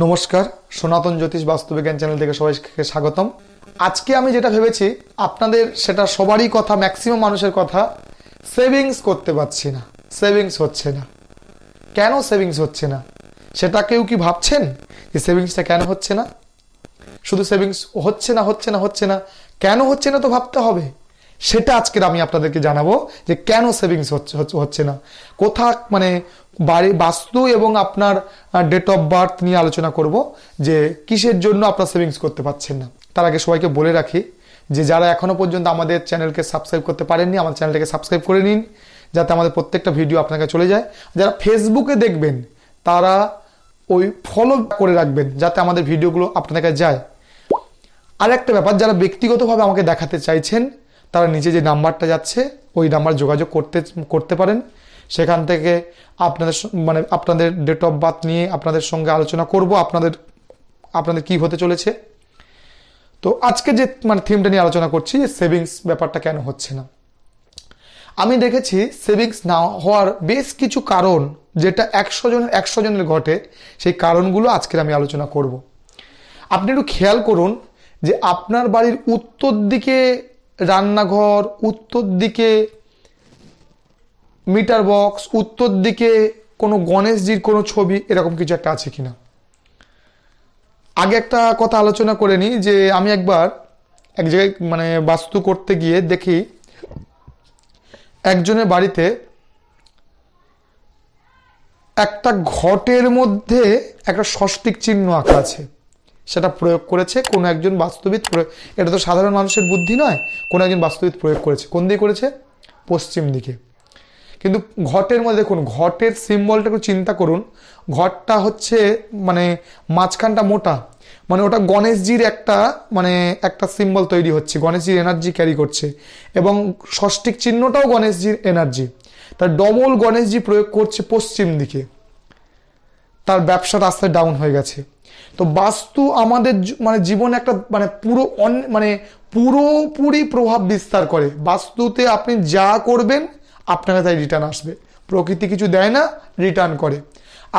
নমস্কার, সনাতন জ্যোতিষ বাস্তুবিজ্ঞান চ্যানেল থেকে সবাইকে স্বাগতম। আজকে আমি যেটা ভেবেছি, আপনাদের সেটা সবারই কথা, ম্যাক্সিমাম মানুষের কথা, সেভিংস করতে পারছি না, সেভিংস হচ্ছে না। কেন সেভিংস হচ্ছে না? সেটা কেউ কি ভাবছেন যে সেভিংসটা কেন হচ্ছে না? শুধু সেভিংস হচ্ছে না হচ্ছে না হচ্ছে না, কেন হচ্ছে না তো ভাবতে হবে। সেটা আজকের আমি আপনাদেরকে জানাব যে কেন সেভিংস হচ্ছে, হচ্ছে- না। কোথা মানে বাড়ি, বাস্তু এবং আপনার ডেট অফ বার্থ নিয়ে আলোচনা করব যে কিসের জন্য আপনার সেভিংস করতে পারছেন না। তার আগে সবাইকে বলে রাখি যে যারা এখনও পর্যন্ত আমাদের চ্যানেলকে সাবস্ক্রাইব করতে পারেননি আমার চ্যানেলটাকে সাবস্ক্রাইব করে নিন, যাতে আমাদের প্রত্যেকটা ভিডিও আপনাকে চলে যায়। যারা ফেসবুকে দেখবেন, তারা ওই ফলো করে রাখবেন, যাতে আমাদের ভিডিওগুলো আপনাদের কাছে যায়। আর একটা ব্যাপার, যারা ব্যক্তিগতভাবে আমাকে দেখাতে চাইছেন, তারা নিচে যে নাম্বারটা যাচ্ছে, ওই নাম্বার যোগাযোগ করতে করতে পারেন। সেখান থেকে আপনাদের মানে আপনাদের ডেট অফ বার্থ নিয়ে আপনাদের সঙ্গে আলোচনা করব, আপনাদের আপনাদের কি হতে চলেছে। তো আজকে যে মানে থিমটা নিয়ে আলোচনা করছি সেভিংস ব্যাপারটা কেন হচ্ছে না। আমি দেখেছি সেভিংস না হওয়ার বেশ কিছু কারণ, যেটা একশো জনের একশো জনের ঘটে, সেই কারণগুলো আজকের আমি আলোচনা করব। আপনি একটু খেয়াল করুন যে আপনার বাড়ির উত্তর দিকে রান্নাঘর, উত্তর দিকে মিটার বক্স, উত্তর দিকে কোনো গণেশজির কোনো ছবি, এরকম কিছু একটা আছে কিনা? আগে একটা কথা আলোচনা করে নিই যে আমি একবার এক জায়গায় মানে বাস্তু করতে গিয়ে দেখি একজনের বাড়িতে একটা ঘটের মধ্যে একটা ষষ্ঠিক চিহ্ন আঁকা আছে। সেটা প্রয়োগ করেছে কোনো একজন বাস্তুবিদ এটা তো সাধারণ মানুষের বুদ্ধি নয়, কোনো একজন বাস্তুবিদ প্রয়োগ করেছে। কোন দিকে করেছে? পশ্চিম দিকে। কিন্তু ঘটের মধ্যে দেখুন, ঘটের সিম্বলটা একটু চিন্তা করুন। ঘটটা হচ্ছে মানে মাঝখানটা মোটা। মানে ওটা গণেশজির একটা মানে একটা সিম্বল তৈরি হচ্ছে, গণেশজির এনার্জি ক্যারি করছে। এবং ষষ্ঠিক চিহ্নটাও গণেশজির এনার্জি তার ডবল গণেশজি প্রয়োগ করছে পশ্চিম দিকে। তার ব্যবসাটা আস্তে ডাউন হয়ে গেছে। তো বাস্তু আমাদের মানে জীবনে একটা মানে পুরো অন- মানে পুরোপুরি প্রভাব বিস্তার করে। বাস্তুতে আপনি যা করবেন আপনাকে তাই রিটার্ন আসবে। প্রকৃতি কিছু দেয় না রিটার্ন করে।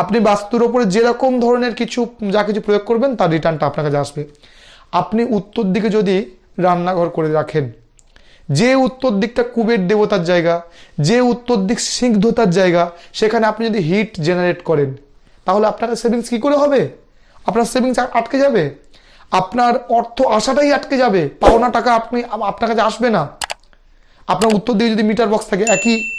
আপনি বাস্তুর ওপরে যেরকম ধরনের কিছু, যা কিছু প্রয়োগ করবেন, তার রিটার্নটা আপনার কাছে আসবে। আপনি উত্তর দিকে যদি রান্নাঘর করে রাখেন, যে উত্তর দিকটা কুবের দেবতার জায়গা, যে উত্তর দিক সিংহতার জায়গা, সেখানে আপনি যদি হিট জেনারেট করেন, তাহলে আপনার সেভিংস কি করে হবে? আপনার সেভিংস আটকে যাবে। আপনার অর্থ আসাটাই আটকে যাবে। পাওনা টাকা আপনি আপনার কাছে আসবে না। আপনার উত্তর দিকে যদি মিটার বক্স থাকে, একই।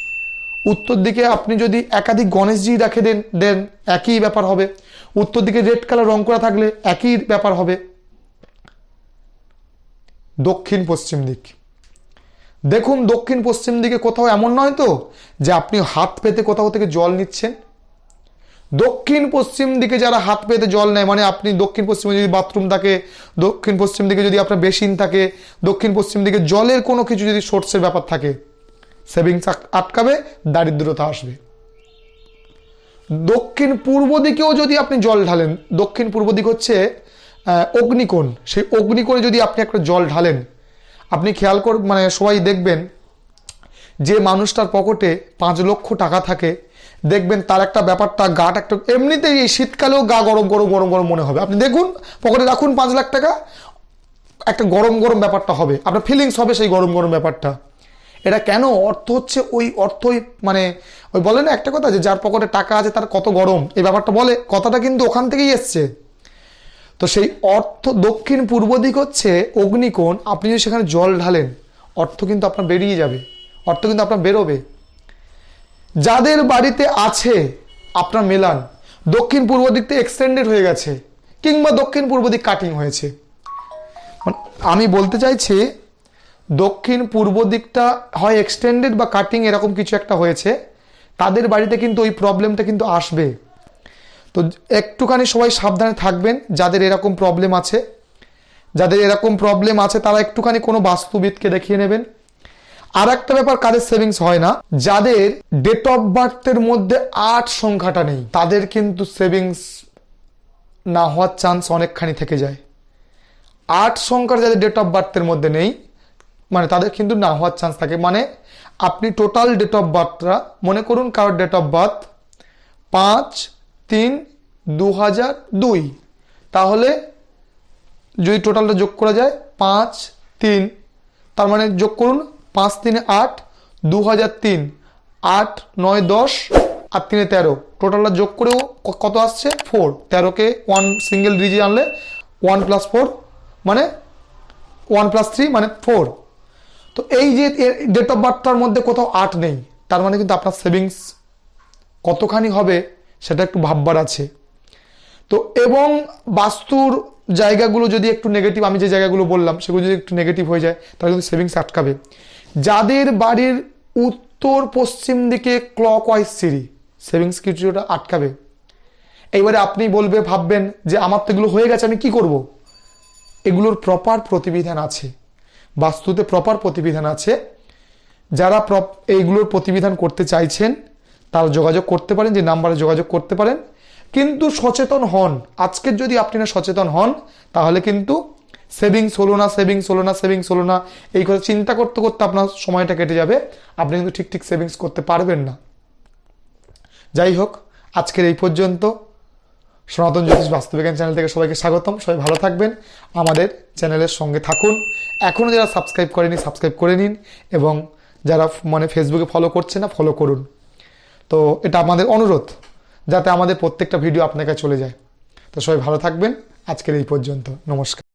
উত্তর দিকে আপনি যদি একাধিক গণেশজি রাখে দেন দেন একই ব্যাপার হবে। উত্তর দিকে রেড কালার রং করা থাকলে একই ব্যাপার হবে। দক্ষিণ পশ্চিম দিক। দেখুন, দক্ষিণ পশ্চিম দিকে কোথাও এমন নয় তো, যে আপনি হাত পেতে কোথাও থেকে জল নিচ্ছেন। দক্ষিণ পশ্চিম দিকে যারা হাত পেতে জল নেয় মানে আপনি দক্ষিণ পশ্চিমে যদি বাথরুম থাকে, দক্ষিণ পশ্চিম দিকে যদি আপনার বেসিন থাকে, দক্ষিণ পশ্চিম দিকে জলের কোনো কিছু যদি সোর্সের ব্যাপার থাকে সেভিংস আটকাবে, দারিদ্রতা আসবে। দক্ষিণ পূর্ব দিকেও যদি আপনি জল ঢালেন, দক্ষিণ পূর্ব দিক হচ্ছে অগ্নিকোণ। সেই অগ্নিকোণে যদি আপনি একটা জল ঢালেন, আপনি খেয়াল কর মানে সবাই দেখবেন যে মানুষটার পকেটে পাঁচ লক্ষ টাকা থাকে দেখবেন তার একটা ব্যাপারটা গাটা একটা, এমনিতেই এই শীতকালেও গা গরম গরম গরম গরম মনে হবে। আপনি দেখুন, পকেটে রাখুন পাঁচ লাখ টাকা, একটা গরম গরম ব্যাপারটা হবে। আপনার ফিলিংস হবে সেই গরম গরম ব্যাপারটা। এটা কেন? অর্থ হচ্ছে ওই অর্থই মানে ওই বলে না একটা কথা যে যার পকেটে টাকা আছে তার কত গরম? এই ব্যাপারটা বলে, কথাটা কিন্তু ওখান থেকেই এসছে। তো সেই অর্থ দক্ষিণ পূর্ব দিক হচ্ছে অগ্নিকোণ, আপনি যদি সেখানে জল ঢালেন, অর্থ কিন্তু আপনার বেরিয়ে যাবে। অর্থ কিন্তু আপনার বেরোবে। যাদের বাড়িতে আছে আপনার মেলান, দক্ষিণ পূর্ব দিক থেকে এক্সটেন্ডেড হয়ে গেছে, কিংবা দক্ষিণ পূর্ব দিক কাটিং হয়েছে। মানে আমি বলতে চাইছি, দক্ষিণ পূর্ব দিকটা হয় এক্সটেন্ডেড বা কাটিং এরকম কিছু একটা হয়েছে, তাদের বাড়িতে কিন্তু ওই প্রবলেমটা কিন্তু আসবে। তো একটুখানি সবাই সাবধানে থাকবেন, যাদের এরকম প্রবলেম আছে। যাদের এরকম প্রবলেম আছে, তারা একটুখানি কোনো বাস্তুবিদকে দেখিয়ে নেবেন। আর একটা ব্যাপার কাদের সেভিংস হয় না। যাদের ডেট অফ বার্থের মধ্যে আট সংখ্যাটা নেই, তাদের কিন্তু সেভিংস না হওয়ার চান্স অনেকখানি থেকে যায়। আট সংখ্যার যাদের ডেট অফ বার্থের মধ্যে নেই মানে তাদের কিন্তু না হওয়ার চান্স থাকে। মানে আপনি টোটাল ডেট অফ বার্থটা মনে করুন কারোর ডেট অফ বার্থ পাঁচ, তিন দু হাজার দুই। তাহলে যদি টোটালটা যোগ করা যায়, পাঁচ, তিন, তার মানে যোগ করুন পাঁচ তিনে আট দু হাজার তিন, আট, নয়, দশ, আর তিনে তেরো। টোটালটা যোগ করেও কত আসছে? ফোর তেরোকে ওয়ান সিঙ্গেল ডিজি আনলে ওয়ান প্লাস ফোর মানে ওয়ান প্লাস থ্রি মানে ফোর তো এই যে ডেট অফ বার্থটার মধ্যে কোথাও আট নেই, তার মানে কিন্তু আপনার সেভিংস কতখানি হবে সেটা একটু ভাববার আছে। তো এবং বাস্তুর জায়গাগুলো যদি একটু নেগেটিভ আমি যে জায়গাগুলো বললাম, সেগুলো যদি একটু নেগেটিভ হয়ে যায়, তাহলে কিন্তু সেভিংস আটকাবে। যাদের বাড়ির উত্তর পশ্চিম দিকে ক্লক ওয়াইজ সিঁড়ি সেভিংস কিছুটা আটকাবে। এইবারে আপনি বলবে, ভাববেন যে আমার তো এগুলো হয়ে গেছে, আমি কি করব? এগুলোর প্রপার প্রতিবিধান আছে। বাস্তুতে প্রপার প্রতিবিধান আছে। যারা এইগুলোর প্রতিবিধান করতে চাইছেন, তারা যোগাযোগ করতে পারেন, যে নাম্বারে যোগাযোগ করতে পারেন। কিন্তু সচেতন হন। আজকের যদি আপনি না সচেতন হন, তাহলে কিন্তু সেভিংস হলো না, সেভিংস হলো না, সেভিংস হলো না, এই কথা চিন্তা করতে করতে আপনার সময়টা কেটে যাবে। আপনি কিন্তু ঠিক ঠিক সেভিংস করতে পারবেন না। যাই হোক, আজকের এই পর্যন্ত। সনাতন জ্যোতিষ বাস্তবিজ্ঞান চ্যানেল থেকে সবাইকে স্বাগতম। সবাই ভালো থাকবেন। আমাদের চ্যানেলের সঙ্গে থাকুন। এখনও যারা সাবস্ক্রাইব করেনি, সাবস্ক্রাইব করে নিন এবং যারা মানে ফেসবুকে ফলো করছে না ফলো করুন। তো এটা আমাদের অনুরোধ, যাতে আমাদের প্রত্যেকটা ভিডিও আপনার কাছে চলে যায়। তো সবাই ভালো থাকবেন। আজকের এই পর্যন্ত। নমস্কার।